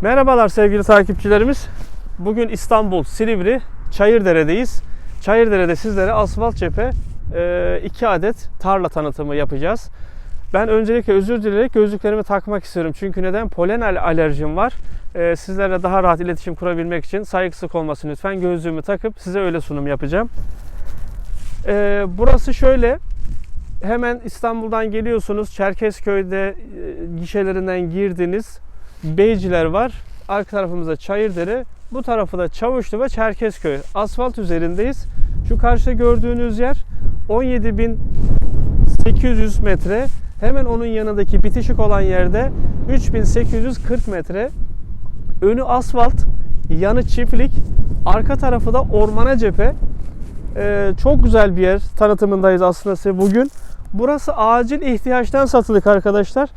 Merhabalar sevgili takipçilerimiz. Bugün İstanbul, Silivri, Çayırdere'deyiz. Çayırdere'de sizlere asfalt cephe 2 adet tarla tanıtımı yapacağız. Ben öncelikle özür dileyerek gözlüklerimi takmak istiyorum. Çünkü neden? Polen al- alerjim var. E, Sizlerle daha rahat iletişim kurabilmek için saygısızlık olmasın lütfen. Gözlüğümü takıp size öyle sunum yapacağım. E, Burası şöyle. Hemen İstanbul'dan geliyorsunuz. Çerkezköy'de e, gişelerinden girdiniz. Beyciler var. Arka tarafımızda Çayırdere. Bu tarafı da Çavuşlu ve Çerkezköy. Asfalt üzerindeyiz. Şu karşıda gördüğünüz yer 17.800 metre. Hemen onun yanındaki bitişik olan yerde 3840 metre. Önü asfalt, yanı çiftlik, arka tarafı da ormana cephe. Ee, çok güzel bir yer. Tanıtımındayız aslında size bugün. Burası acil ihtiyaçtan satılık arkadaşlar.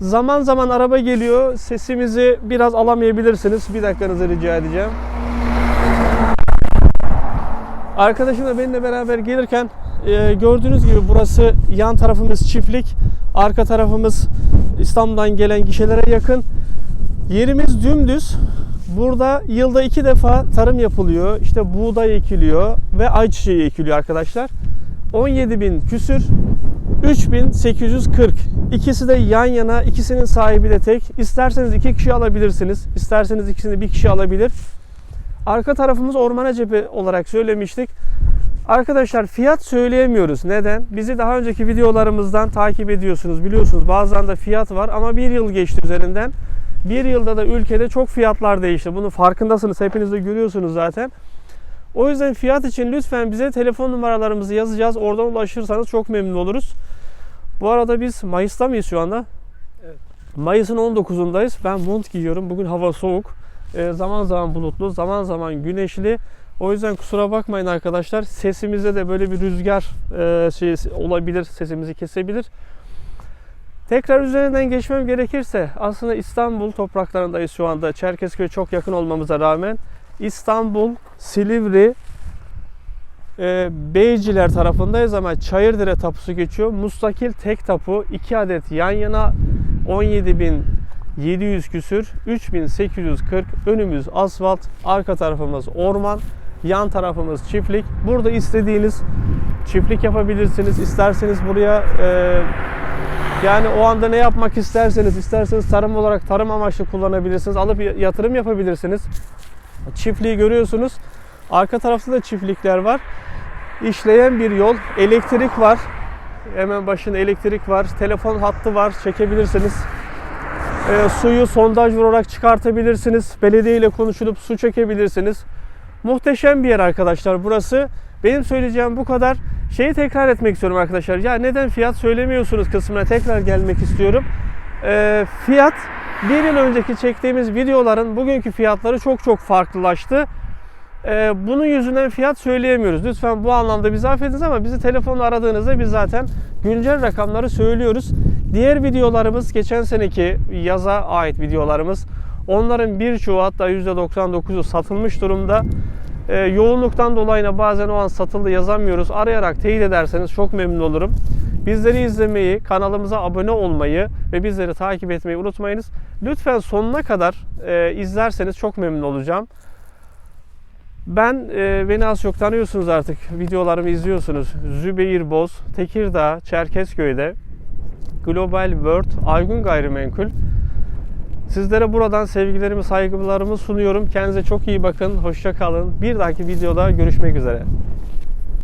Zaman zaman araba geliyor. Sesimizi biraz alamayabilirsiniz. Bir dakikanızı rica edeceğim. Arkadaşım da benimle beraber gelirken e, gördüğünüz gibi burası yan tarafımız çiftlik. Arka tarafımız İstanbul'dan gelen gişelere yakın. Yerimiz dümdüz. Burada yılda iki defa tarım yapılıyor. İşte buğday ekiliyor ve ayçiçeği ekiliyor arkadaşlar. 17 bin küsür 3840. İkisi de yan yana, ikisinin sahibi de tek. İsterseniz iki kişi alabilirsiniz. İsterseniz ikisini bir kişi alabilir. Arka tarafımız ormana cephe olarak söylemiştik. Arkadaşlar fiyat söyleyemiyoruz. Neden? Bizi daha önceki videolarımızdan takip ediyorsunuz. Biliyorsunuz bazen de fiyat var ama bir yıl geçti üzerinden. Bir yılda da ülkede çok fiyatlar değişti. Bunun farkındasınız. Hepiniz de görüyorsunuz zaten. O yüzden fiyat için lütfen bize telefon numaralarımızı yazacağız. Oradan ulaşırsanız çok memnun oluruz. Bu arada biz Mayıs'ta mıyız şu anda? Evet. Mayıs'ın 19'undayız. Ben mont giyiyorum. Bugün hava soğuk. Ee, zaman zaman bulutlu, zaman zaman güneşli. O yüzden kusura bakmayın arkadaşlar. Sesimizde de böyle bir rüzgar e, şey olabilir. Sesimizi kesebilir. Tekrar üzerinden geçmem gerekirse aslında İstanbul topraklarındayız şu anda. Çerkezköy çok yakın olmamıza rağmen İstanbul, Silivri, e, Beyciler tarafındayız ama Çayırdere tapusu geçiyor. Mustakil tek tapu 2 adet yan yana 17.700 küsür 3840 önümüz asfalt arka tarafımız orman yan tarafımız çiftlik. Burada istediğiniz çiftlik yapabilirsiniz. İsterseniz buraya e, yani o anda ne yapmak isterseniz, isterseniz tarım olarak tarım amaçlı kullanabilirsiniz. Alıp yatırım yapabilirsiniz. Çiftliği görüyorsunuz. Arka tarafta da çiftlikler var. İşleyen bir yol. Elektrik var. Hemen başında elektrik var. Telefon hattı var. Çekebilirsiniz. E, suyu sondaj vurarak çıkartabilirsiniz. Belediye ile konuşulup su çekebilirsiniz. Muhteşem bir yer arkadaşlar burası. Benim söyleyeceğim bu kadar. Şeyi tekrar etmek istiyorum arkadaşlar. Ya neden fiyat söylemiyorsunuz kısmına tekrar gelmek istiyorum. Ee, fiyat bir yıl önceki çektiğimiz videoların bugünkü fiyatları çok çok farklılaştı. Ee, bunun yüzünden fiyat söyleyemiyoruz. Lütfen bu anlamda bizi affediniz ama bizi telefonla aradığınızda biz zaten güncel rakamları söylüyoruz. Diğer videolarımız geçen seneki yaza ait videolarımız. Onların birçoğu hatta %99'u satılmış durumda. Ee, yoğunluktan dolayı bazen o an satıldı yazamıyoruz. Arayarak teyit ederseniz çok memnun olurum. Bizleri izlemeyi, kanalımıza abone olmayı ve bizleri takip etmeyi unutmayınız. Lütfen sonuna kadar e, izlerseniz çok memnun olacağım. Ben e, beni az çok tanıyorsunuz artık. Videolarımı izliyorsunuz. Zübeyir Boz, Tekirdağ, Çerkezköy'de Global World Aygun Gayrimenkul. Sizlere buradan sevgilerimi, saygılarımı sunuyorum. Kendinize çok iyi bakın. Hoşça kalın. Bir dahaki videoda görüşmek üzere.